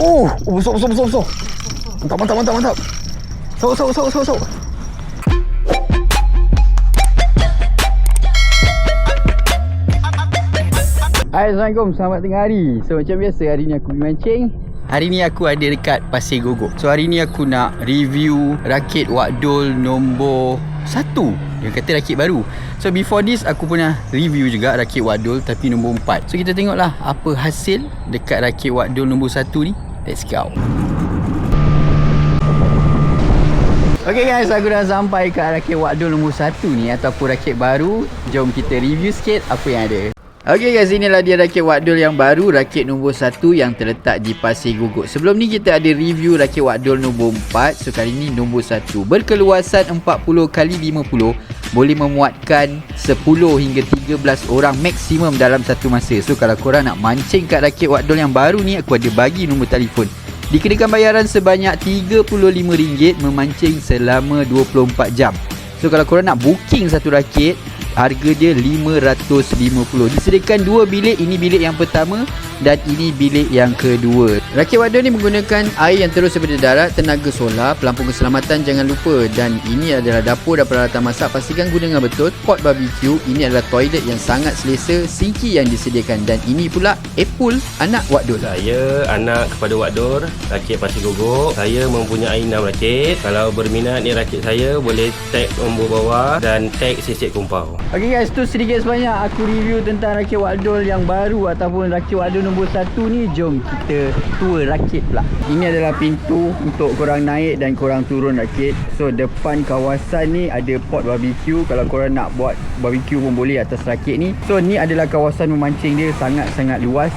Oh, oh besar, besar, besar, besar. Mantap, mantap, mantap, mantap. Sok, sok, sok, sok, sok. Hai, Assalamualaikum. Selamat tengah hari. So, macam biasa hari ni aku pergi mancing. Hari ni aku ada dekat Pasir Gogok. So, hari ni aku nak review rakit Wakdol nombor 1. Dia kata rakit baru. So, before this aku pernah review juga rakit Wakdol tapi nombor 4. So, kita tengoklah apa hasil dekat rakit Wakdol nombor 1 ni. Let's go. Okay guys, aku dah sampai kat rakit Wakdol nombor 1 ni ataupun rakit baru. Jom kita review sikit apa yang ada. Okay guys, inilah dia rakit Wakdol yang baru, rakit nombor 1 yang terletak di Pasir Gugut. Sebelum ni kita ada review rakit Wakdol nombor 4. So kali ni nombor 1. Berkeluasan 40 kali 50 boleh memuatkan 10 hingga 13 orang maksimum dalam satu masa. So kalau korang nak mancing kat rakit Wakdol yang baru ni, aku ada bagi nombor telefon. Dikenakan bayaran sebanyak RM35 memancing selama 24 jam. So kalau korang nak booking satu rakit, harga dia RM550. Disediakan dua bilik, ini bilik yang pertama dan ini bilik yang kedua. Rakit Wadon ni menggunakan air yang terus daripada darat, tenaga solar, pelampung keselamatan jangan lupa dan ini adalah dapur dan peralatan masak pastikan guna dengan betul. Pot barbecue, ini adalah toilet yang sangat selesa, sinki yang disediakan dan ini pula Apple anak Wadon. Saya anak kepada Wakdor, rakit Pasir Gogok. Saya mempunyai 6 rakit. Kalau berminat ni rakit saya boleh tag nombor bawah dan tag sisik kumpau. Okay guys, tu sedikit sebanyak aku review tentang rakit Wakdol yang baru ataupun rakit Wakdol nombor 1 ni. Jom kita tour rakit pula. Ini adalah pintu untuk korang naik dan korang turun rakit. So depan kawasan ni ada pot barbecue. Kalau korang nak buat barbecue pun boleh atas rakit ni. So ni adalah kawasan memancing dia sangat-sangat luas.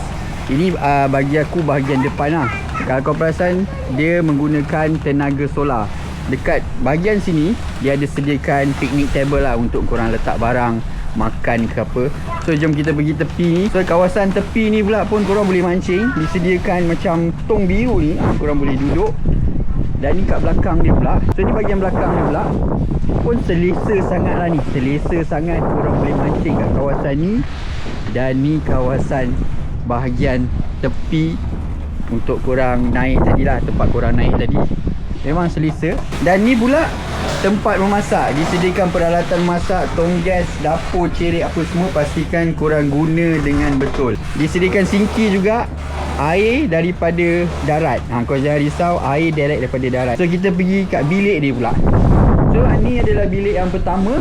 Ini uh, bagi aku bahagian depan lah. Kalau kau perasan dia menggunakan tenaga solar. Dekat bahagian sini dia ada sediakan picnic table lah untuk korang letak barang makan ke apa. So jom kita pergi tepi ni. So kawasan tepi ni pula pun korang boleh mancing. Disediakan macam tong biru ni. Korang boleh duduk. Dan ni kat belakang dia pula. So ni bahagian belakang dia pula. Pun selesa sangat lah ni. Selesa sangat korang boleh mancing kat kawasan ni. Dan ni kawasan bahagian tepi untuk korang naik tadi lah. Tempat korang naik tadi. Memang selesa. Dan ni pula tempat memasak. Disediakan peralatan masak, tong gas, dapur, cerik apa semua. Pastikan korang guna dengan betul. Disediakan sinki juga. Air daripada darat. Ha, kau jangan risau, air direct daripada darat. So kita pergi kat bilik dia pula. So ni adalah bilik yang pertama.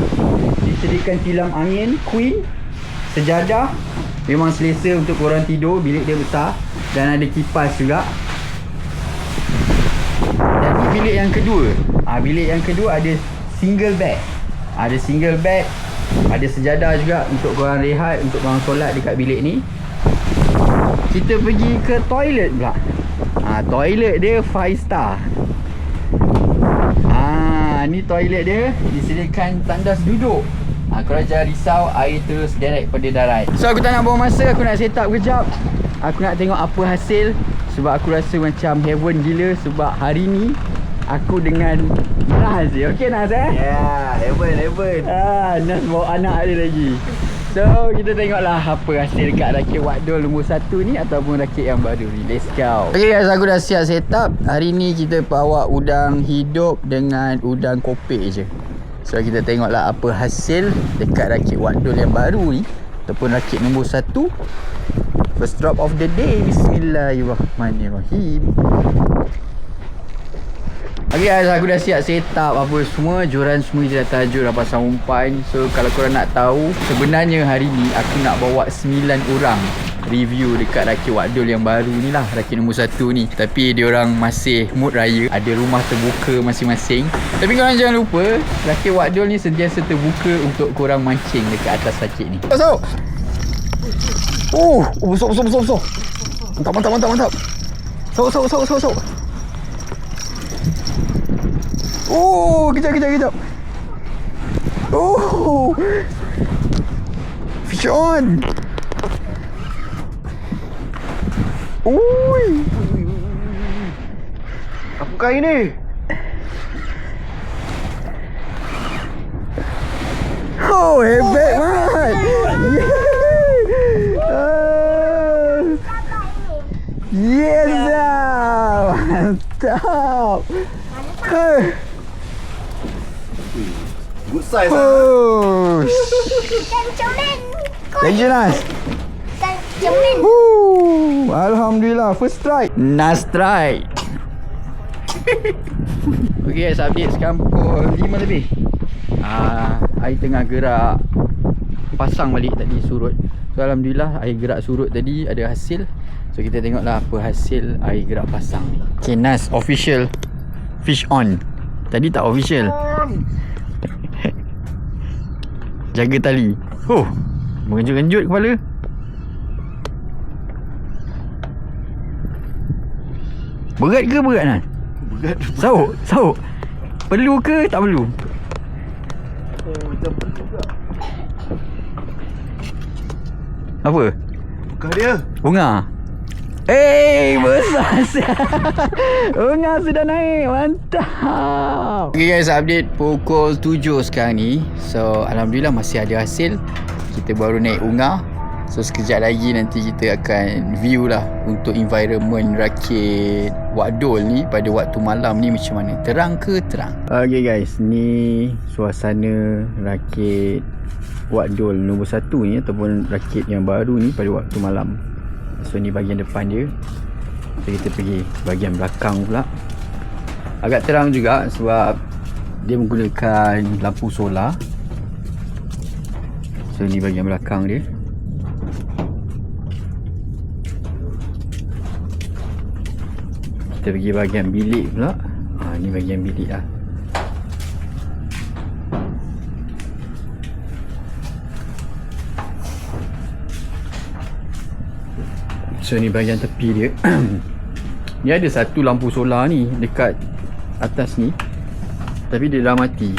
Disediakan tilam angin, queen, sejadah. Memang selesa untuk korang tidur. Bilik dia besar. Dan ada kipas juga. Bilik yang kedua. Ah ha, bilik yang kedua ada single bed. Ada single bed. Ada sejadah juga untuk korang rehat, untuk korang solat dekat bilik ni. Kita pergi ke toilet pula. Ha, toilet dia 5 star. Ha, ni toilet dia disediakan tandas duduk. Ha, korang jangan risau air terus direct pada darat. So aku tak nak buang masa, aku nak set up kejap. Aku nak tengok apa hasil sebab aku rasa macam heaven gila sebab hari ni aku dengan Nas je. Okey Nas eh? Ya, yeah, heaven, heaven. Ah, Nas bawa anak dia lagi. So, kita tengoklah apa hasil dekat rakit Wakdol nombor 1 ni ataupun rakit yang baru ni. Let's go. Okay guys, aku dah siap set up. Hari ni kita bawa udang hidup dengan udang kopek je. So, kita tengoklah apa hasil dekat rakit Wakdol yang baru ni ataupun rakit nombor 1. First drop of the day. Bismillahirrahmanirrahim. Okay guys, aku dah siap set up apa semua. Joran semua je dah tajuk dah pasang umpan. So kalau korang nak tahu Sebenarnya hari ni aku nak bawa 9 orang Review dekat rakit Wakdol yang baru ni lah. Rakit nombor 1 ni. Tapi dia orang masih mood raya. Ada rumah terbuka masing-masing. Tapi korang jangan lupa Rakit Wakdol ni sentiasa terbuka Untuk korang mancing dekat atas rakit ni. Masuk Oh, oh besar besar besar besar Mantap mantap mantap mantap. Sok sok sok sok sok Oh, kejap, kejap, kejap. Oh. Fish on. Ui. Apa kain ni? Oh, hebat mat. Yeah. Ah. Yes lah. Mantap. Hei. Good size ah. Oh. Ikan cemen. Thank you Nas. Cemen. Woo. Alhamdulillah first strike. Nas strike. okay guys, update sekarang pukul 5 lebih. Ah, air tengah gerak pasang balik tadi surut. So alhamdulillah air gerak surut tadi ada hasil. So kita tengoklah apa hasil air gerak pasang ni. Okay, Nas official fish on. Tadi tak official. Jaga tali. Oh, mengenjut-kenjut kepala. Berat ke berat Nan? Berat. Sauk, sauk. Perlu ke tak perlu? Oh, macam perlu juga. Apa? Bukan dia. Bunga. Eh, besar siap. Bunga sudah naik. Mantap. Okay guys, update pukul 7 sekarang ni. So, Alhamdulillah masih ada hasil. Kita baru naik unga. So, sekejap lagi nanti kita akan view lah untuk environment rakit Wadol ni pada waktu malam ni macam mana. Terang ke terang? Okay guys, ni suasana rakit Wadol nombor satu ni ataupun rakit yang baru ni pada waktu malam. So ni bahagian depan dia. So kita pergi bahagian belakang pula. Agak terang juga sebab dia menggunakan lampu solar. So ni bahagian belakang dia. Kita pergi bahagian bilik pula. Ha, ni bahagian bilik lah. So ni bahagian tepi dia. Ni ada satu lampu solar ni Dekat atas ni Tapi dia dah mati.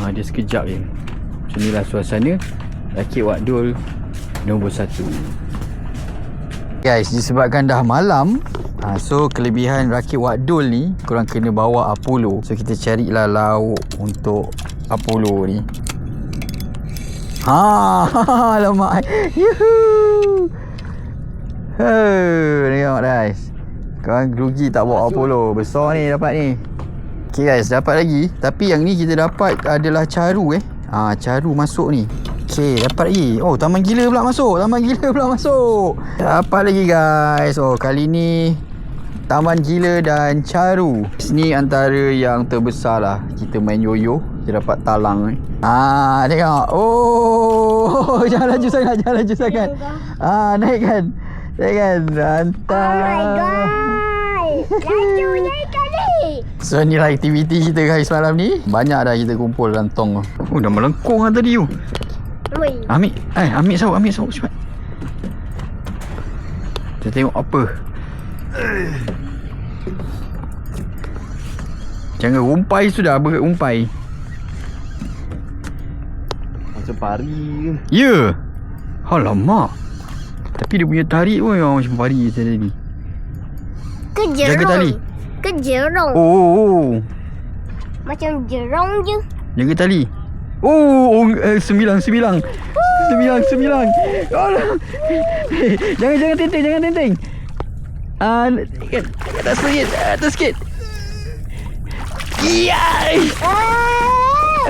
Ha, Dia sekejap je. Macam ni lah suasana. Rakit Wadul Nombor satu. Guys disebabkan dah malam ha, So kelebihan rakit Wadul ni Korang kena bawa Apollo. So kita carilah lauk Untuk Apollo ni. Ha, alamak. Yuhuu. Huh, tengok guys. Korang rugi tak bawa Apollo. Besar ni dapat ni. Okay guys, dapat lagi. Tapi yang ni kita dapat adalah caru eh. Ha, caru masuk ni. Okay, dapat lagi. Oh, taman gila pula masuk. Taman gila pula masuk. Dapat lagi guys. Oh, kali ni Taman Gila dan Caru Ni antara yang terbesar lah Kita main yoyo Kita dapat talang ni Ah, tengok Oh Jangan laju sangat Jangan laju sangat Ah, naikkan Naikkan Mantap Oh my god. Lajunya ikan ni. So ni lah aktiviti kita guys malam ni. Banyak dah kita kumpul dalam tong tu. Oh dah melengkung lah tadi tu Oi. Ambil Eh ambil sauk Ambil sauk cepat. Kita tengok apa. Jangan rumpai sudah Berumpai Macam pari ke. Ya. Alamak Tapi dia punya tarik pun yang macam pari tadi Ke jerong. Jaga tali. Ke jerong. Oh, oh, oh. Macam jerong je. Jaga tali Oh, oh eh, sembilan, sembilan Sembilan, sembilan Alah. Eh, Jangan, jangan tenteng, jangan tenteng Ah, uh, atas sikit, atas sikit Yai Eh.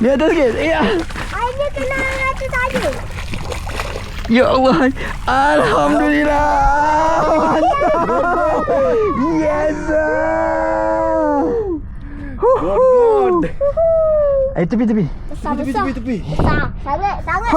Di atas sikit, ya Airnya kena atas saya. Ya Allah Alhamdulillah Mantap Yes God. Eh tepi tepi Besar Tepi, besar. tepi, tepi. Besar. Sangat sangat.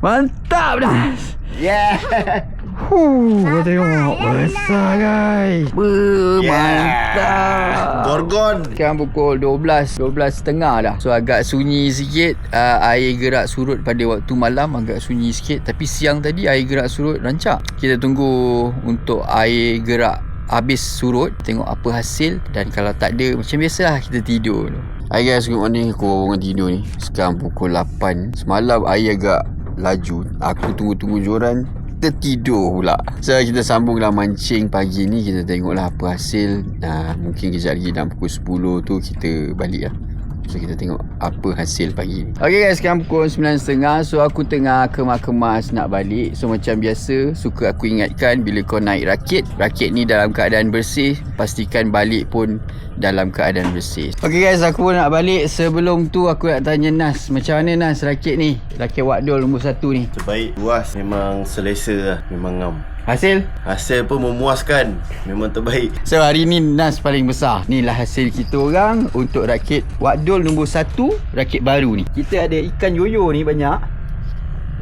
Mantap dah Yeah. Huh, kau tengok Besar guys. Ber, Mantap. Gorgon. Sekarang pukul 12 12.30 dah So agak sunyi sikit. Uh, Air gerak surut pada waktu malam Agak sunyi sikit. Tapi siang tadi air gerak surut rancak. Kita tunggu untuk air gerak habis surut. Tengok apa hasil. Dan kalau tak ada Macam biasalah kita tidur Hai guys. Good morning. Aku baru bangun tidur ni. Sekarang pukul 8 Semalam air agak laju. Aku tunggu-tunggu joran kita tidur pula. So kita sambunglah mancing pagi ni Kita tengoklah apa hasil. Nah, Mungkin kejap lagi dalam pukul 10 tu kita balik lah So kita tengok apa hasil pagi ni. Okay guys sekarang pukul 9.30 So aku tengah kemas-kemas nak balik. So macam biasa Suka aku ingatkan Bila kau naik rakit. Rakit ni dalam keadaan bersih. Pastikan balik pun dalam keadaan bersih. Okay guys aku pun nak balik. Sebelum tu aku nak tanya Nas. Macam mana Nas rakit ni? Rakit Wadol nombor 1 ni. Terbaik Puas. Memang selesa lah. Memang ngam Hasil? Hasil pun memuaskan. Memang terbaik. So hari ni Nas paling besar. Ni lah hasil kita orang Untuk rakit Wadol nombor 1 Rakit baru ni. Kita ada ikan yoyo ni banyak.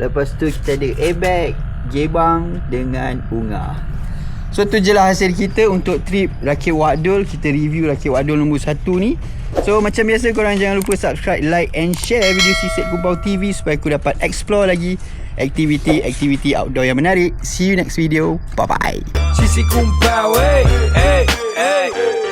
Lepas tu kita ada airbag Gebang Dengan unga So tu je lah hasil kita Untuk trip rakit Wadol Kita review rakit Wadol nombor 1 ni. So macam biasa korang jangan lupa subscribe Like and share video Sisik Kumpau TV Supaya aku dapat explore lagi Aktiviti-aktiviti outdoor yang menarik. See you next video. Bye-bye. Sisi hey, hey, hey.